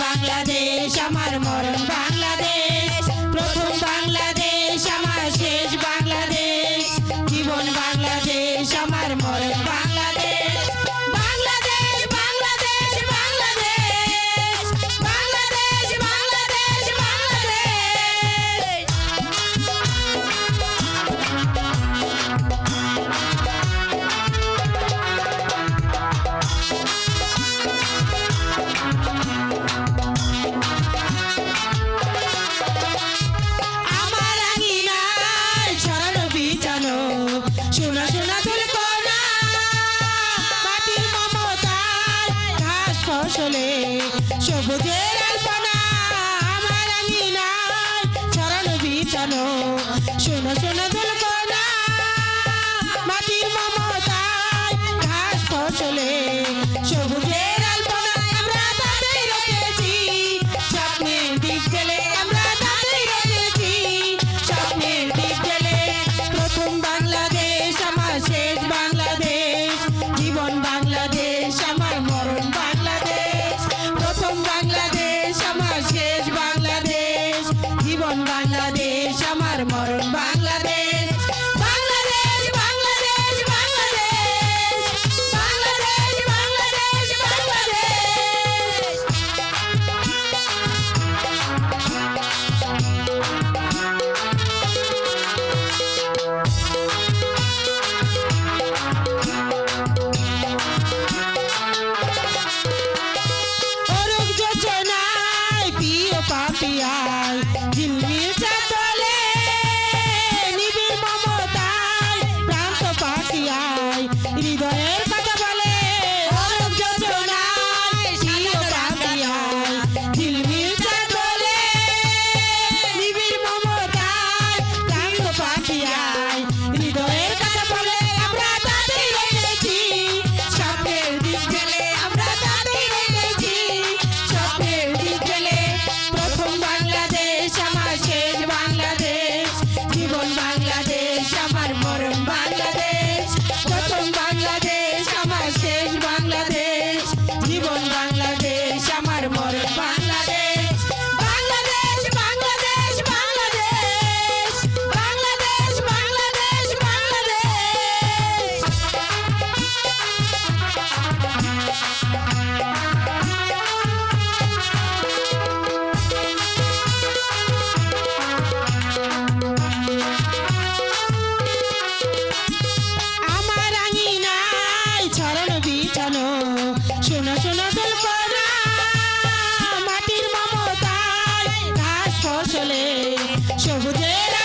বাংলাদেশ আমার মরণ ফসলে সবুজের আলপনা আমার আঙিনার ছড়ানো বিছানো। শোনো শোনো দুলকনা মাটির মমতায় ঘাস ফসলে Hey. জানো? সবুজের